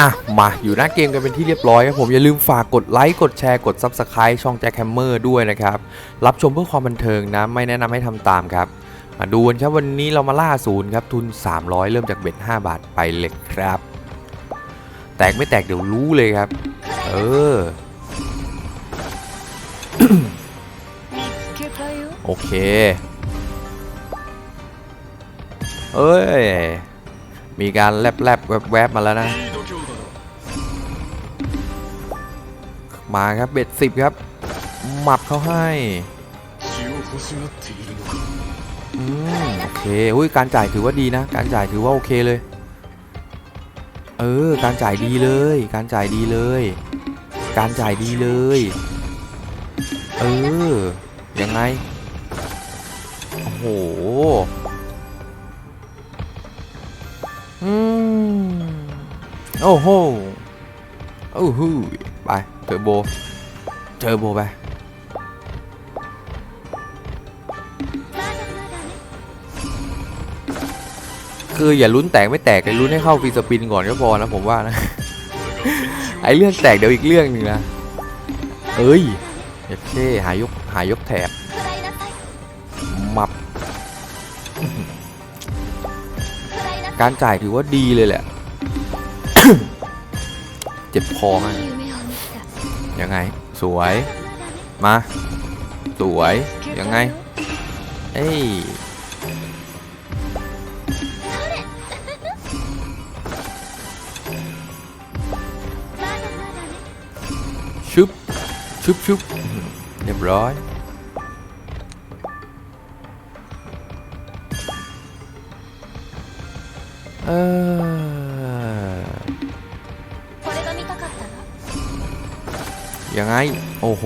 อะ มาอยู่หน้าเกมกันเป็นที่เรียบร้อยครับผม อย่าลืมฝากกดไลค์ กดแชร์ กด Subscribe ช่องแจ็คแฮมเมอร์ด้วยนะครับ รับชมเพื่อความบันเทิงนะ ไม่แนะนำให้ทำตามครับ มาดูกันครับวันนี้เรามาล่าศูนย์ครับ ทุน 300 เริ่มจากเบ็ด5บาทไปเลยครับ แตกไม่แตกเดี๋ยวรู้เลยครับ เออ โอเค เอ้ย มีการแลบแลบแวบแวบมาแล้วนะ มาครับเบ็ดสิบครับ หมับเขาให้อืมโอเคอุ้ยการจ่ายถือว่าดีนะ การจ่ายถือว่าโอเคเลย เออ การจ่ายดีเลย การจ่ายดีเลย การจ่ายดีเลย เออ ยังไง โอ้โห โอ้โหโอ้โหไปเทอร์โบเทอร์โบไปคืออย่าลุ้นแตกไม่แตกเลยลุ้นให้เข้าฟีสปินก่อนก็พอนะผมว่านะ ไอเรื่องแตกเดี๋ยวอีกเรื่องหนึ่งนะ เอ้ยเอฟเช่หายกหายกแถบมับ การจ่ายถือว่าดีเลยแหละ เจ็บคอมากยังไง สวย มา สวย ยังไง เอ้ยชึบชึบชึบเรียบร้อยเออ ยังไง โอ้โห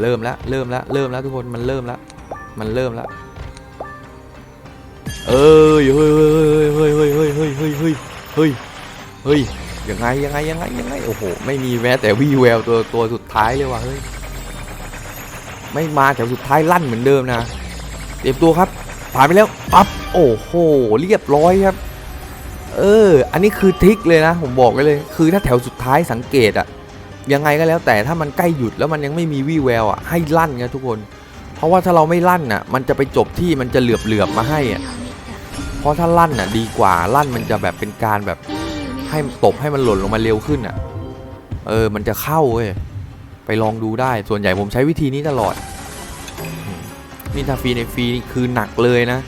เริ่มแล้วเริ่มแล้วเริ่มแล้วทุกคนมันเริ่มแล้วมันเริ่มแล้วเอ้ยเฮ้ยเฮ้ยเฮ้ยเฮ้ยเฮ้ยเฮ้ยเฮ้ยเฮ้ยเฮ้ยเฮ้ยยังไงยังไงยังไงยังไงโอ้โหไม่มีแม้แต่วีแววตัวตัวสุดท้ายเลยว่ะเฮ้ยไม่มาแถวสุดท้ายลั่นเหมือนเดิมนะเตรียมตัวครับผ่านไปแล้วปั๊บโอ้โหเรียบร้อยครับ เออ อันนี้คือทิกเลยนะ ผมบอกเลย คือถ้าแถวสุดท้ายสังเกตอะยังไงก็แล้วแต่ถ้ามันใกล้หยุดแล้วมันยังไม่มีวี่แววอะให้ลั่นไงทุกคน เพราะว่าถ้าเราไม่ลั่นอะมันจะไปจบที่มันจะเหลือบๆมาให้อะเพราะถ้าลั่นอะดีกว่าลั่นมันจะแบบเป็นการแบบให้ตบให้มันหล่นลงมาเร็วขึ้นอะเออ มันจะเข้าเว้ยไปลองดูได้ส่วนใหญ่ผมใช้วิธีนี้ตลอดนี่ถ้าฟรีในฟรีนี่คือหนักเลยนะ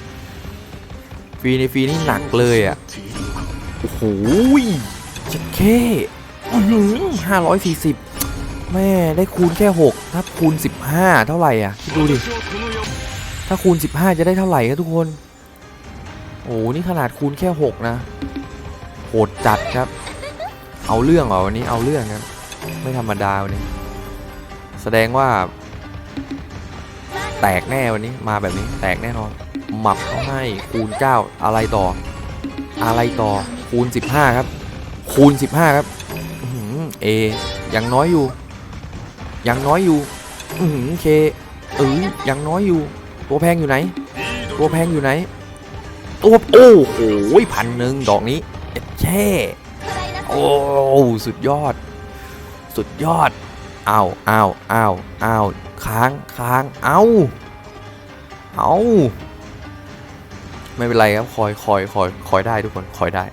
ฟรีในฟรีนี่หนักเลยอะ่ะ โหเจ็ดเคห้าร้อยสี่สิบแม่ได้คูณแค่ 6 ถ้าคูณ 15 เท่าไหร่อะ ดูดิ ถ้าคูณ 15 จะได้เท่าไหร่ครับทุกคน โอ้นี่ขนาดคูณแค่ 6 นะ โหดจัดครับ เอาเรื่องเหรอวันนี้เอาเรื่องครับไม่ธรรมดาวันนี้ แสดงว่า แตกแน่วันนี้มาแบบนี้แตกแน่นอน หมับเขาให้คูณ 9 อะไรต่อ อะไรต่อ คูณ 15 ครับ คูณ 15 ครับเอยังน้อยอยู่ ยังน้อยอยู่เคเอ้ยยังน้อยอยู่ ตัวแพงอยู่ไหน ตัวแพงอยู่ไหน ตัวโอ้โหพันหนึ่งดอกนี้แช่โอ้สุดยอด สุดยอดเอ้าเอ้าเอ้าเอ้าค้างค้างเอาเอาไม่เป็นไรครับคอยคอยคอยคอยได้ทุกคนคอยได้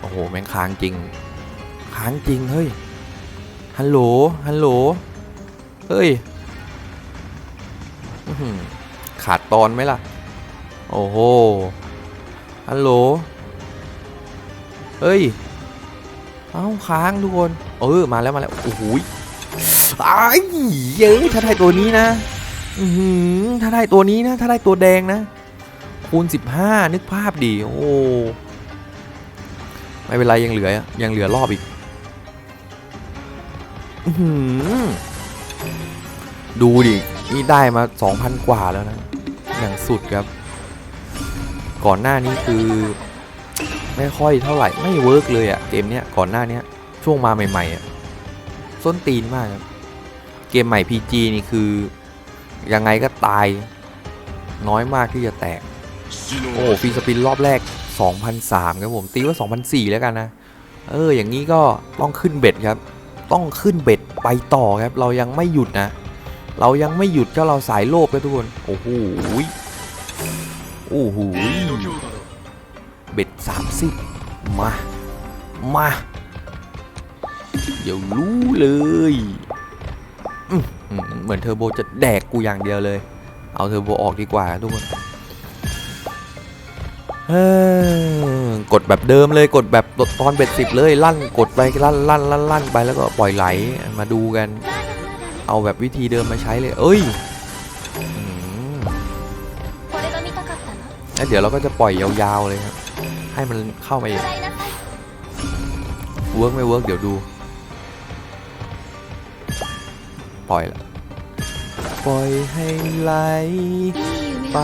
โอ้โห แม่งค้างจริง ค้างจริง เฮ้ย ฮัลโหล ฮัลโหล เฮ้ย ขาดตอนไหมล่ะ โอ้โห ฮัลโหล เฮ้ย เอ้าค้างทุกคน เออ มาแล้วมาแล้ว โอ้โหยไอ้เย้ยถ้าได้ตัวนี้นะ อืถ้าได้ตัวนี้นะ ถ้าได้ตัวแดงนะ คูณ 15 นึกภาพดี โอ้ ไม่เป็นไรยังเหลือยังเหลือรอบอีกดูดิ นี่ได้มา 2,000 กว่าแล้วนะ อย่างสุดครับ ก่อนหน้านี้คือ ไม่ค่อยเท่าไหร่ ไม่เวิร์กเลยอะเกมเนี้ย ก่อนหน้านี้ช่วงมาใหม่ๆอะส้นตีนมากครับ เกมใหม่ PG นี่คือ ยังไงก็ตาย น้อยมากที่จะแตก โอ้ฟีสปินรอบแรก 2003ครับผมตีว่า 2004 แล้วกันนะ เออ อย่างนี้ก็ต้องขึ้นเบ็ดครับ ต้องขึ้นเบ็ดไปต่อครับ เรายังไม่หยุดนะ เรายังไม่หยุดเจ้าเราสายโลภครับทุกคน โอ้โหโอ้โหเบ็ด 30 มา มา เดี๋ยวรู้เลยเหมือนเทอร์โบจะแดกกูอย่างเดียวเลย เอาเทอร์โบออกดีกว่าทุกคน กดแบบเดิมเลยกดแบบตอนเบ็ดสิบเลยลั่นกดไปลั่นลั่นลั่นลั่นไปแล้วก็ปล่อยไหลมาดูกัน เอาแบบวิธีเดิมมาใช้เลย เอ้ยแล้วเดี๋ยวเราก็จะปล่อยยาวๆเลยครับ ให้มันเข้าไปเวิร์กไม่เวิร์กเดี๋ยวดู ปล่อยละปล่อยให้ไหลไป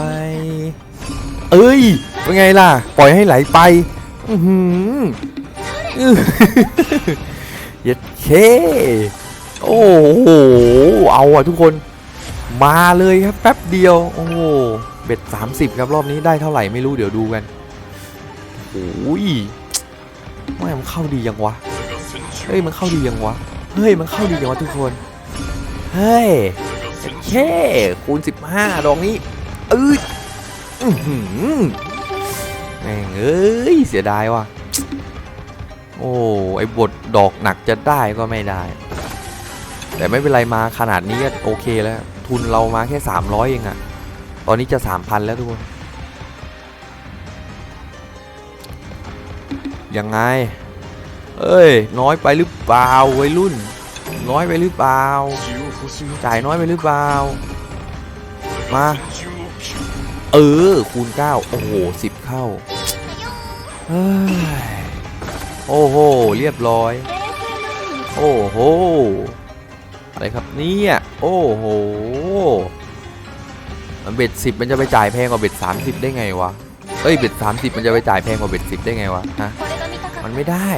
เอ้ยเป็นไงล่ะ ปล่อยให้ไหลไป อือเย็ดเคโอ้โห เอาอะทุกคน มาเลยครับแป๊บเดียว โอ้โห เบ็ด 30 ครับรอบนี้ได้เท่าไหร่ไม่รู้เดี๋ยวดูกันโอ้ยม่มันเข้าดียังวะ เฮ้ยมันเข้าดียังวะ เฮ้ยมันเข้าดียังวะทุกคน เฮ้ยเย้คูณ15 ดอกนี้อืด แม่งเอ้ยเสียดายว่ะ โอ้ไอ้บทดอกหนักจะได้ก็ไม่ได้ แต่ไม่เป็นไรมาขนาดนี้ก็โอเคแล้ว ทุนเรามาแค่ 300 เองอะตอนนี้จะ3,000แล้วทุกคนยังไง เอ้ย น้อยไปหรือเปล่าวัยรุ่น น้อยไปหรือเปล่า จ่ายน้อยไปหรือเปล่า มา เออ คูณ 9 โอ้โห 10 เข้า โอ้โห เรียบร้อย โอ้โห อะไรครับเนี่ย โอ้โห มันเบ็ด 10 มันจะไปจ่ายแพงกว่าเบ็ด 30 ได้ไงวะ เอ้ย เบ็ด 30 มันจะไปจ่ายแพงกว่าเบ็ด 10 ได้ไงวะ ฮะ มันไม่ได้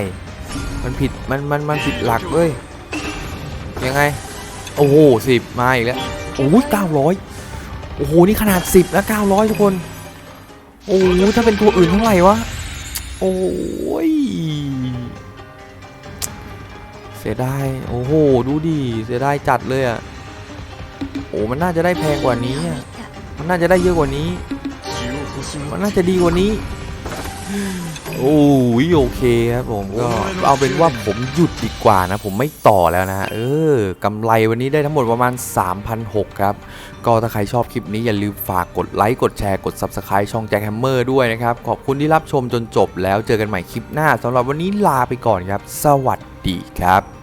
มันผิด มัน มัน มันผิดหลักเว้ย ยังไง โอ้โห 10 มาอีกแล้ว โอ้ย900 โอ้โห นี่ขนาด 10 แล้ว 900 ทุกคน โอ้โห ถ้าเป็นตัวอื่นเท่าไหร่วะ โอ้ย เสียดาย โอ้โห ดูดิ เสียดายจัดเลยอะ โอ้มันน่าจะได้แพงกว่านี้ มันน่าจะได้เยอะกว่านี้ มันน่าจะดีกว่านี้ โอ้ยโอเคครับผมก็เอาเป็นว่าผมหยุดดีกว่านะ ผมไม่ต่อแล้วนะ เออกำไรวันนี้ได้ทั้งหมดประมาณ 3,600 ครับ ก็ถ้าใครชอบคลิปนี้อย่าลืมฝากกดไลค์กดแชร์กด Subscribe ช่องแจ็คแฮมเมอร์ด้วยนะครับ ขอบคุณที่รับชมจนจบแล้วเจอกันใหม่คลิปหน้าสำหรับวันนี้ลาไปก่อนครับ สวัสดีครับ